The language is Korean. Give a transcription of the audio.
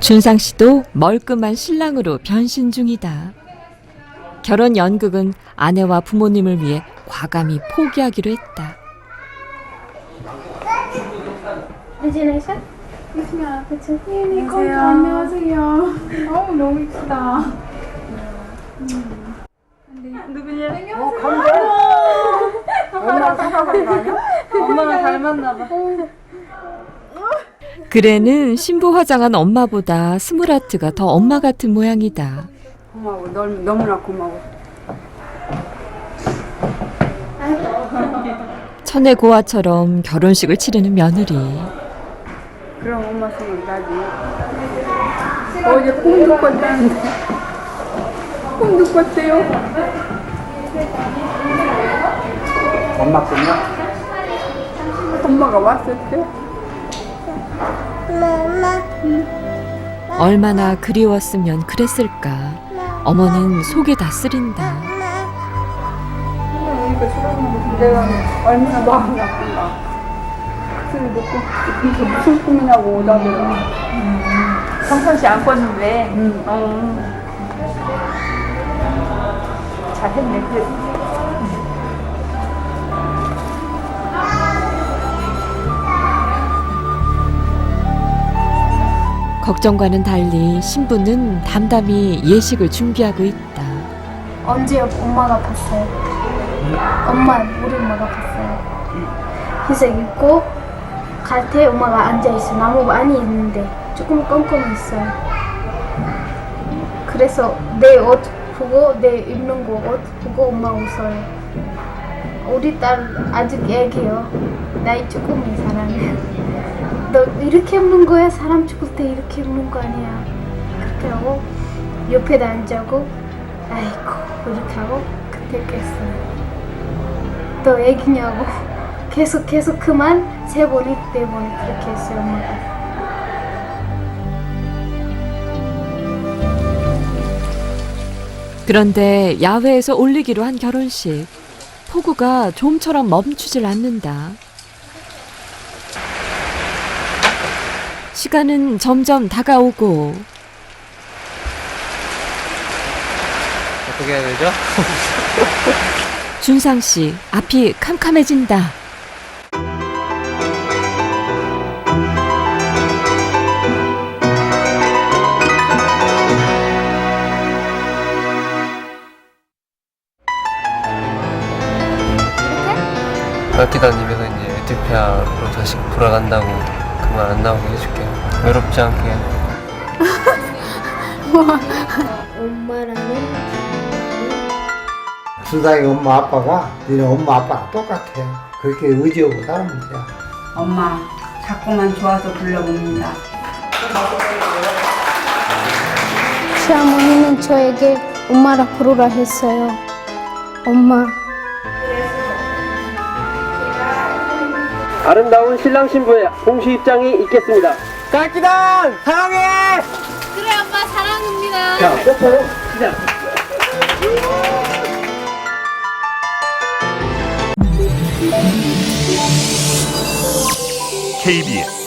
준상 씨도 멀끔한 신랑으로 변신 중이다. 결혼 연극은 아내와 부모님을 위해 과감히 포기하기로 했다. 안녕하세요. 안녕하세요. 안녕하세요. 어우 너무 이쁘다. 엄마랑 닮았나 봐. 그래는 신부 화장한 엄마보다 스물아트가 더 엄마 같은 모양이다. 고마워. 널 너무나 고마워. 천의 고아처럼 결혼식을 치르는 며느리. 그럼 엄마 생각나지. 어제 꿈도 꿨다는데. 꿈도 꿨대요. 엄마 꿈이야? 엄마가 왔을 때. 얼마나 그리웠으면 그랬을까. 어머는 속에 다 쓰린다. 내가 얼마나 마음이 아픈가. 그를 놓고 이게 무슨 꿈이냐고 오다더라. 평상시 안 꿨는데 응. 어. 잘했네 그 걱정과는 달리 신부는 담담히 예식을 준비하고 있다. 언제 엄마가 봤어요? 엄마 우리 엄마가 봤어요. 그래서 입고 갈때 엄마가 앉아 있어. 나무 많이 있는데 조금 껌껌했어요. 그래서 내 옷 보고 내 입는 거 옷 보고 엄마 웃어요. 우리 딸 아직 애기요. 나이 조금인 사람이야. 너 이렇게 입는 거야? 사람 죽을 때 이렇게 입는 거 아니야? 그렇게 하고 옆에다 앉아고 아이고 이렇게 하고 그때 깼어요. 너 애기냐고 계속 계속 그만 세 번이 네 번이 그렇게 했어요 엄마가. 그런데 야외에서 올리기로 한 결혼식. 폭우가 좀처럼 멈추질 않는다. 시간은 점점 다가오고 어떻게 해야 되죠? 준상 씨 앞이 캄캄해진다. 학기 다니면서 이제 에티오피아로 다시 돌아간다고 그만 안 나오게 해줄게. 외롭지 않게. 엄마라는 수상이 엄마 아빠가 너네 엄마 아빠랑 똑같아. 그렇게 의지하고 살면 돼. 엄마 자꾸만 좋아서 불러봅니다. 시어머니는 저에게 엄마라 부르라 했어요. 엄마. 아름다운 신랑 신부의 공식 입장이 있겠습니다. 깎기단 사랑해. 그래 엄마 사랑합니다. 자, 뽀뽀 시작. KBS